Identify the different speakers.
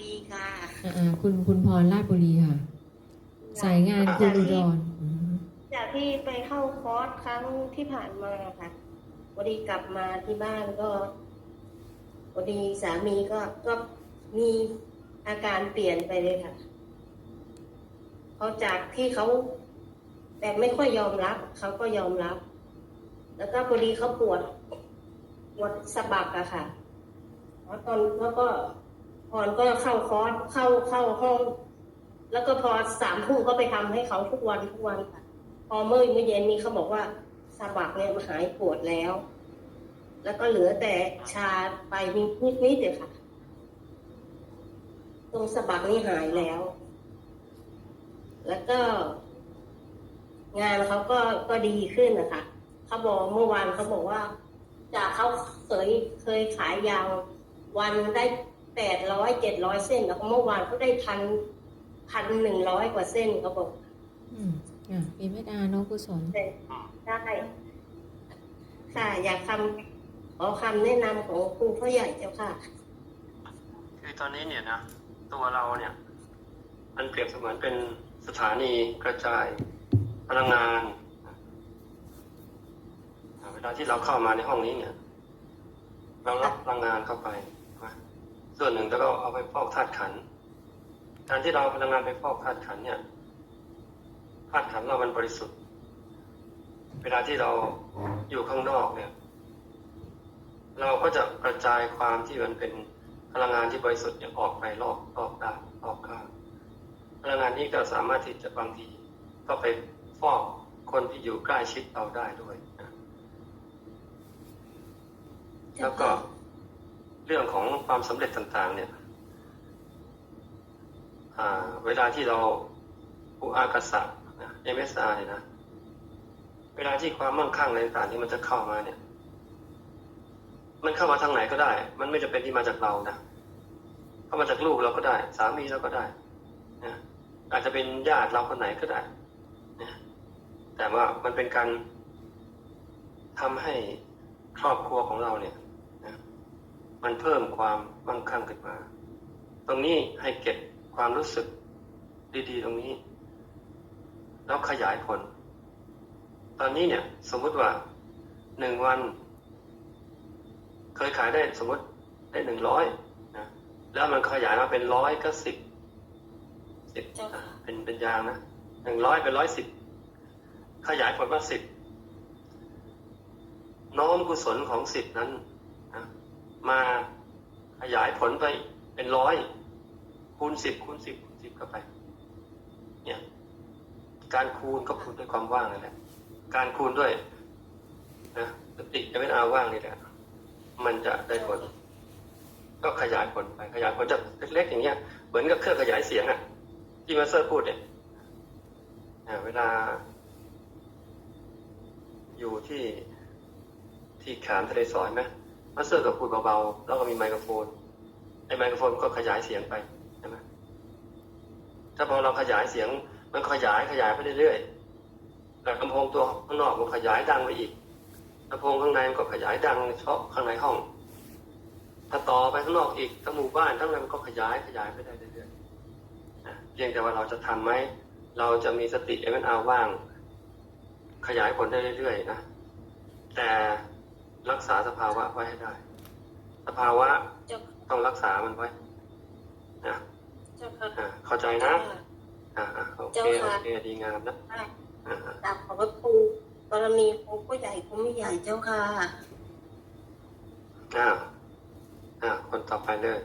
Speaker 1: ดีค่ะ
Speaker 2: อ่าๆคุณคุณพรราชบุรีค่ะ สายงานคุณอุดรอืม
Speaker 1: จากที่ไปเข้าคอร์สครั้งที่ผ่านมาค่ะพอดีกลับมาที่บ้านก็พอดีสามีก็ก็มีอาการเปลี่ยนไปเลยค่ะเขาจากที่เขาแต่ไม่ค่อยยอมรับเขาก็ยอมรับ แล้วก็พอดีเขาปวดปวดสะบักอะค่ะแล้วตอนแล้วก็ พรก็เข้าคอร์สเข้าเข้าห้อง แล้วก็พอสามทุ่มก็ไปทำให้เขาทุกวันทุกวันค่ะ พอเมื่อเมื่อเย็นนี้เขาบอกว่าสะบักเนี่ยมันหายปวดแล้ว แล้วก็เหลือแต่ชาไปนิดนิดนิดเลยค่ะ ตรงสะบักนี่หายแล้ว แล้วก็ งานเขาก็ก็ดีขึ้นนะคะเขาบอกเมื่อวานเขาบอกว่า จากเขาเคยเคยขายยาววันได้ แปดร้อยเจ็ดร้อยเส้นแล้วก็เมื่อวานเขาได้พันพันหนึ่งร้อยกว่าเส้นเขาบอก
Speaker 2: อืมอะมีเมตตาน้องกุศล
Speaker 1: ได้ค่ะอยากทำขอคำแนะนำของครูพ่อใหญ่เจ้าค่ะ
Speaker 3: คือตอนนี้เนี่ยนะตัวเราเนี่ย มันเปรียบเสมือนเป็นสถานีกระจายพลังงานอ่าเวลาที่เราเข้ามาในห้องนี้เนี่ย เรารับพลังงานเข้าไปนะ ส่วนหนึ่งแล้วก็เอาไปฟอกธาตุขัน การที่เราเอาพลังงานไปฟอกธาตุขันเนี่ยธาตุขันเรามันบริสุทธิ์ เวลาที่เราอยู่ข้างนอกเนี่ย เราก็จะกระจายความที่มันเป็นพลังงานที่บริสุทธิ์เนี่ยออกไปรอบรอบด้านรอบข้างพลังงานนี้ก็สามารถที่จะบางทีก็ไปฟอกคนที่อยู่ใกล้ชิดเราได้ด้วยนะแล้วก็ เรื่องของความสำเร็จต่าง ๆ เนี่ยเวลาที่เราอุอากาศะนะ MSR เนี่ยนะ เวลาที่ความมั่งคั่งอะไรต่างๆที่มันจะเข้ามาเนี่ย มันเข้ามาทางไหนก็ได้ มันไม่จะเป็นที่มาจากเรานะเข้ามาจากลูกเราก็ได้ สามีเราก็ได้นะอาจจะเป็นญาติเราคนไหนก็ได้นะแต่ว่ามันเป็นการทำให้ครอบครัวของเราเนี่ย มันเพิ่มความมั่งคั่งขึ้นมา ตรงนี้ให้เก็บความรู้สึกดีๆ ตรงนี้ แล้วขยายผล ตอนนี้เนี่ยสมมุติว่าหนึ่งวัน เคยขายได้สมมติได้หนึ่งร้อยนะแล้วมันขยายมาเป็นร้อยก็สิบสิบ
Speaker 1: เจ้าค่ะ
Speaker 3: เป็นเป็นยางนะหนึ่งร้อยเป็นร้อยสิบขยายผลมาสิบน้อมกุศลของสิบนั้นนะ มาขยายผลไปเป็นร้อยคูณสิบคูณสิบคูณสิบเข้าไป เนี่ย การคูณก็คูณด้วยความว่างนั่นแหละการคูณด้วยนะสติจะไม่เอาว่างนี่แหละมันจะได้ผล ก็ขยายผลไปขยายผลจากเล็กๆอย่างเงี้ย เหมือนกับเครื่องขยายเสียงอะที่มาสเซอร์พูดเนี่ยเวลา อยู่ที่ที่ขามทะเลสอยไหม มาสเซอร์ก็พูดเบาๆแล้วก็มีไมโครโฟนไอ้ไมโครโฟนก็ขยายเสียงไปใช่ไหมถ้าพอเราขยายเสียง มันขยายขยายไปเรื่อยๆแล้วลำโพงตัวข้างนอกมันขยายดังไปอีกลำโพงข้างในมันก็ขยายดังเฉพาะข้างในห้อง ถ้าต่อไปข้างนอกอีกทั้งหมู่บ้านทั้งนั้นมันก็ขยายขยายไปได้เรื่อยๆเพียงแต่ว่าเราจะทำไหมเราจะมีสติเอ็มอาว่าง ขยายผลได้เรื่อยๆนะแต่ รักษาสภาวะไว้ให้ได้ สภาวะ
Speaker 1: เจ้า
Speaker 3: ต้องรักษามันไว้นะ
Speaker 1: เจ้าค่ะ
Speaker 3: อ่าเข้าใจนะอ่าอ่าโอเค
Speaker 1: เจ้า
Speaker 3: โอ
Speaker 1: ค่ะ
Speaker 3: เคดีงามนะ
Speaker 1: ได้
Speaker 3: อ่าอ่า
Speaker 1: ตามขอบพระครูกรณีครูพ่อใหญ่ครูไม่ใหญ่เจ้าค่ะ
Speaker 3: อ่าอ่าคนต่อไปเลย